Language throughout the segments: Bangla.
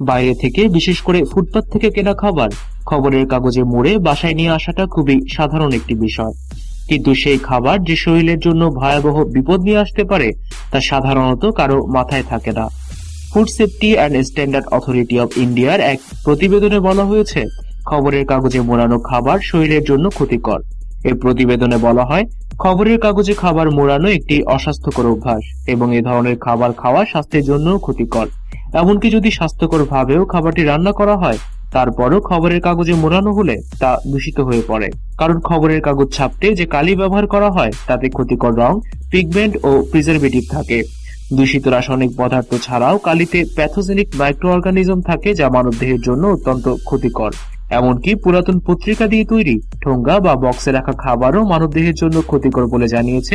বাইরে থেকে, বিশেষ করে ফুটপাত থেকে কেনা খাবার, খবরের কাগজে মোড়ে বাসায় নিয়ে আসাটা খুবই সাধারণ একটি বিষয়। কিন্তু সেই খাবার যে শরীরের জন্য ভয়াবহ বিপদ নিয়ে আসতে পারে, তা সাধারণত কারও মাথায় থাকে না। Food safety and standard authority of ইন্ডিয়ার এক প্রতিবেদনে বলা হয়েছে, খবরের কাগজে মোড়ানো খাবার শরীরের জন্য ক্ষতিকর। এই প্রতিবেদনে বলা হয়, খবরের কাগজে খাবার মোড়ানো একটি অস্বাস্থ্যকর অভ্যাস এবং এ ধরনের খাবার খাওয়া স্বাস্থ্যের জন্য ক্ষতিকর। এমনকি যদি স্বাস্থ্যকর ভাবেও খাবারটি রান্না করা হয়, তারপরও খবরের কাগজে মোড়ানো হলে তা দূষিত হয়ে পড়ে। কারণ খবরের কাগজ ছাপতে যে কালি ব্যবহার করা হয়, তাতে ক্ষতিকর রং, পিগমেন্ট ও প্রিজারভেটিভ থাকে। দূষিত রাসায়নিক পদার্থ ছাড়াও কালিতে প্যাথোজেনিক মাইক্রো অর্গানিজম থাকে, যা মানবদেহের জন্য অত্যন্ত ক্ষতিকর। এমনকি পুরাতন পত্রিকা দিয়ে তৈরি ঠোঙ্গা বা বক্সে রাখা খাবারও মানবদেহের জন্য ক্ষতিকর বলে জানিয়েছে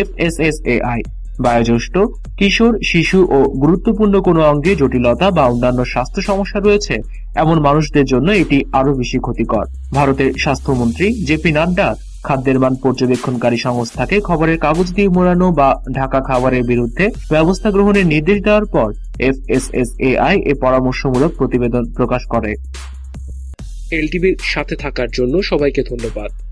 এফএসএসএআই। বয়োজ্যেষ্ঠ, কিশোর, শিশু ও গুরুত্বপূর্ণ কোনো অঙ্গে জটিলতা বা অন্যান্য স্বাস্থ্য সমস্যা রয়েছে, এমন মানুষদের জন্য এটি আরও বেশি ক্ষতিকর। ভারতের স্বাস্থ্যমন্ত্রী জেপি নাড্ডা খাদ্যের মান পর্যবেক্ষণকারী সংস্থাকে খবরের কাগজ দিয়ে মোড়ানো বা ঢাকা খাবারের বিরুদ্ধে ব্যবস্থা গ্রহণের নির্দেশ দেওয়ার পর এফএসএসএআই এ পরামর্শমূলক প্রতিবেদন প্রকাশ করে। এলটিভির সাথে থাকার জন্য সবাইকে ধন্যবাদ।